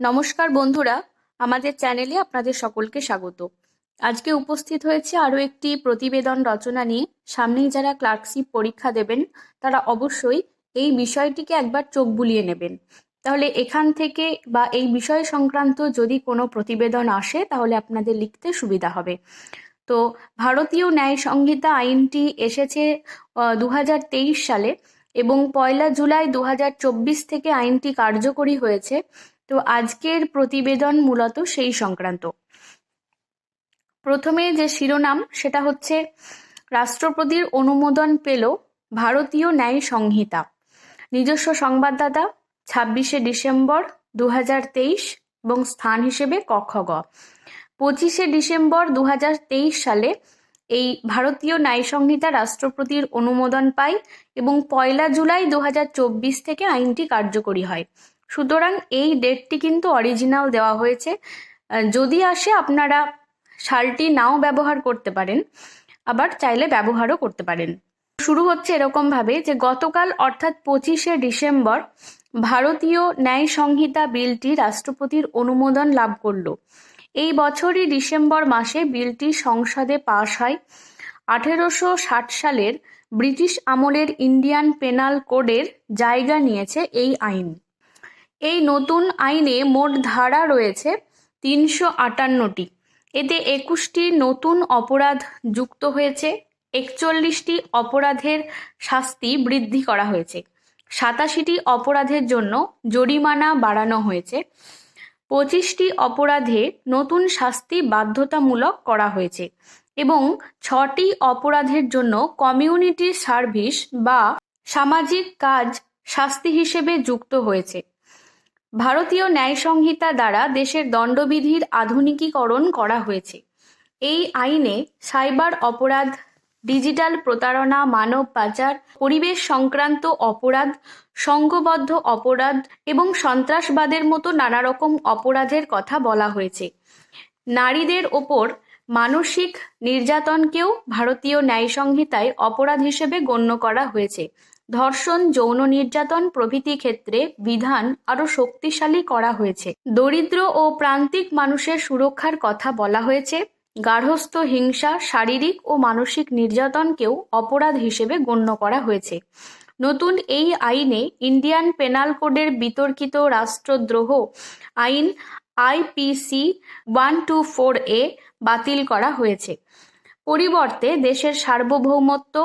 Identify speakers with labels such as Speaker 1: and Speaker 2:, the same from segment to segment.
Speaker 1: নমস্কার বন্ধুরা, আমাদের চ্যানেলে আপনাদের সকলকে স্বাগত। আজকে উপস্থিত হয়েছে আরও একটি প্রতিবেদন রচনা নিয়ে। সামনেই যারা ক্লার্কশিপ পরীক্ষা দেবেন, তারা অবশ্যই এই বিষয়টিকে একবার চোখ বুলিয়ে নেবেন। তাহলে এখান থেকে বা এই বিষয় সংক্রান্ত যদি কোনো প্রতিবেদন আসে, তাহলে আপনাদের লিখতে সুবিধা হবে। তো ভারতীয় ন্যায় সংহিতা আইনটি এসেছে দু হাজার তেইশ সালে এবং পয়লা জুলাই দু হাজার চব্বিশ থেকে আইনটি কার্যকরী হয়েছে। তো আজকের প্রতিবেদন মূলত সেই সংক্রান্ত। প্রথমে যে শিরোনাম, সেটা হচ্ছে, রাষ্ট্রপতির অনুমোদন পেল ভারতীয় ন্যায় সংহিতা। নিজস্ব সংবাদদাতা, ছাব্বিশে ডিসেম্বর দু হাজার তেইশ এবং স্থান হিসেবে কক্ষগ পঁচিশে ডিসেম্বর দু হাজার তেইশ সালে এই ভারতীয় ন্যায় সংহিতা রাষ্ট্রপতির অনুমোদন পায় এবং পয়লা জুলাই দু হাজার চব্বিশ থেকে আইনটি কার্যকরী হয়। সুতরাং এই ডেটটি কিন্তু অরিজিনাল দেওয়া হয়েছে। যদি আসে আপনারা সালটি নাও ব্যবহার করতে পারেন, আবার চাইলে ব্যবহারও করতে পারেন। শুরু হচ্ছে এরকমভাবে যে গতকাল অর্থাৎ পঁচিশে ডিসেম্বর ভারতীয় ন্যায় সংহিতা বিলটি রাষ্ট্রপতির অনুমোদন লাভ করল। এই বছরই ডিসেম্বর মাসে বিলটি সংসদে পাশ হয়। আঠেরোশো ষাট সালের ব্রিটিশ আমলের ইন্ডিয়ান পেনাল কোডের জায়গা নিয়েছে এই আইন। এই নতুন আইনে মোট ধারা রয়েছে তিনশো আটান্নটি। এতে একুশটি নতুন অপরাধ যুক্ত হয়েছে, একচল্লিশটি অপরাধের শাস্তি বৃদ্ধি করা হয়েছে, সাতাশিটি অপরাধের জন্য জরিমানা বাড়ানো হয়েছে, পঁচিশটি অপরাধে নতুন শাস্তি বাধ্যতামূলক করা হয়েছে এবং ছটি অপরাধের জন্য কমিউনিটি সার্ভিস বা সামাজিক কাজ শাস্তি হিসেবে যুক্ত হয়েছে। ভারতীয় ন্যায় সংহিতা দ্বারা দেশের দণ্ডবিধির আধুনিকীকরণ করা হয়েছে। এই আইনে সাইবার অপরাধ, ডিজিটাল প্রতারণা, মানব পাচার, পরিবেশ সংক্রান্ত অপরাধ সংঘবদ্ধ অপরাধ এবং সন্ত্রাসবাদের মতো নানা রকম অপরাধের কথা বলা হয়েছে। নারীদের ওপর মানসিক নির্যাতনকেও ভারতীয় ন্যায় সংহিতায় অপরাধ হিসেবে গণ্য করা হয়েছে। ধর্ষণ, যৌন নির্যাতন প্রভৃতি ক্ষেত্রে বিধান আরও শক্তিশালী করা হয়েছে। দরিদ্র ও প্রান্তিক মানুষের সুরক্ষার কথা বলা হয়েছে। গার্হস্থ হিংসা, শারীরিক ও মানসিক নির্যাতনকেও অপরাধ হিসেবে গণ্য করা হয়েছে। নতুন এই আইনে ইন্ডিয়ান পেনাল কোডের বিতর্কিত রাষ্ট্রদ্রোহ আইন IPC one two four A বাতিল করা হয়েছে। পরিবর্তে দেশের সার্বভৌমত্ব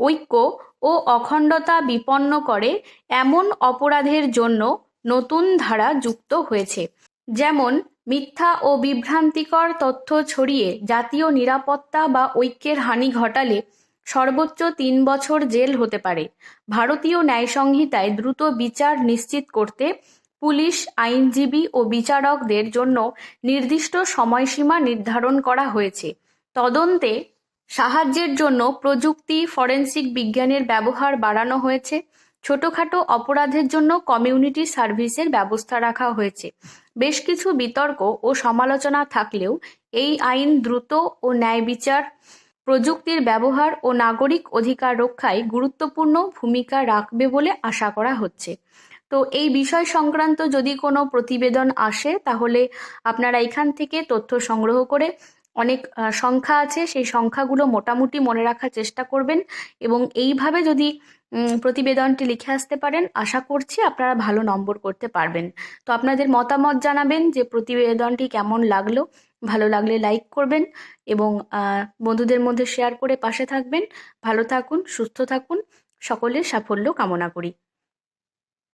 Speaker 1: ঐক্য ও অখণ্ডতা বিপন্ন করে এমন অপরাধের জন্য নতুন ধারা যুক্ত হয়েছে। যেমন, মিথ্যা ও বিভ্রান্তিকর তথ্য ছড়িয়ে জাতীয় নিরাপত্তা বা ঐক্যের হানি ঘটালে সর্বোচ্চ তিন বছর জেল হতে পারে। ভারতীয় ন্যায় সংহিতায় দ্রুত বিচার নিশ্চিত করতে পুলিশ, আইনজীবী ও বিচারকদের জন্য নির্দিষ্ট সময়সীমা নির্ধারণ করা হয়েছে। তদন্তে সাহায্যের জন্য প্রযুক্তি, ফরেন্সিক বিজ্ঞানের ব্যবহার বাড়ানো হয়েছে। ছোটখাটো অপরাধের জন্য কমিউনিটি সার্ভিসের ব্যবস্থা রাখা হয়েছে। বেশ কিছু বিতর্ক ও সমালোচনা থাকলেও এই আইন দ্রুত ও ন্যায় বিচার, প্রযুক্তির ব্যবহার ও নাগরিক অধিকার রক্ষায় গুরুত্বপূর্ণ ভূমিকা রাখবে বলে আশা করা হচ্ছে। তো এই বিষয় সংক্রান্ত যদি কোনো প্রতিবেদন আসে, তাহলে আপনারা এখান থেকে তথ্য সংগ্রহ করে অনেক সংখ্যা আছে, সেই সংখ্যাগুলো মোটামুটি মনে রাখার চেষ্টা করবেন এবং এইভাবে যদি প্রতিবেদনটি লিখে আসতে পারেন, আশা করছি আপনারা ভালো নম্বর করতে পারবেন। তো আপনাদের মতামত জানাবেন যে প্রতিবেদনটি কেমন লাগল। ভালো লাগলে লাইক করবেন এবং বন্ধুদের মধ্যে শেয়ার করে পাশে থাকবেন। ভালো থাকুন, সুস্থ থাকুন। সকলের সাফল্য কামনা করি।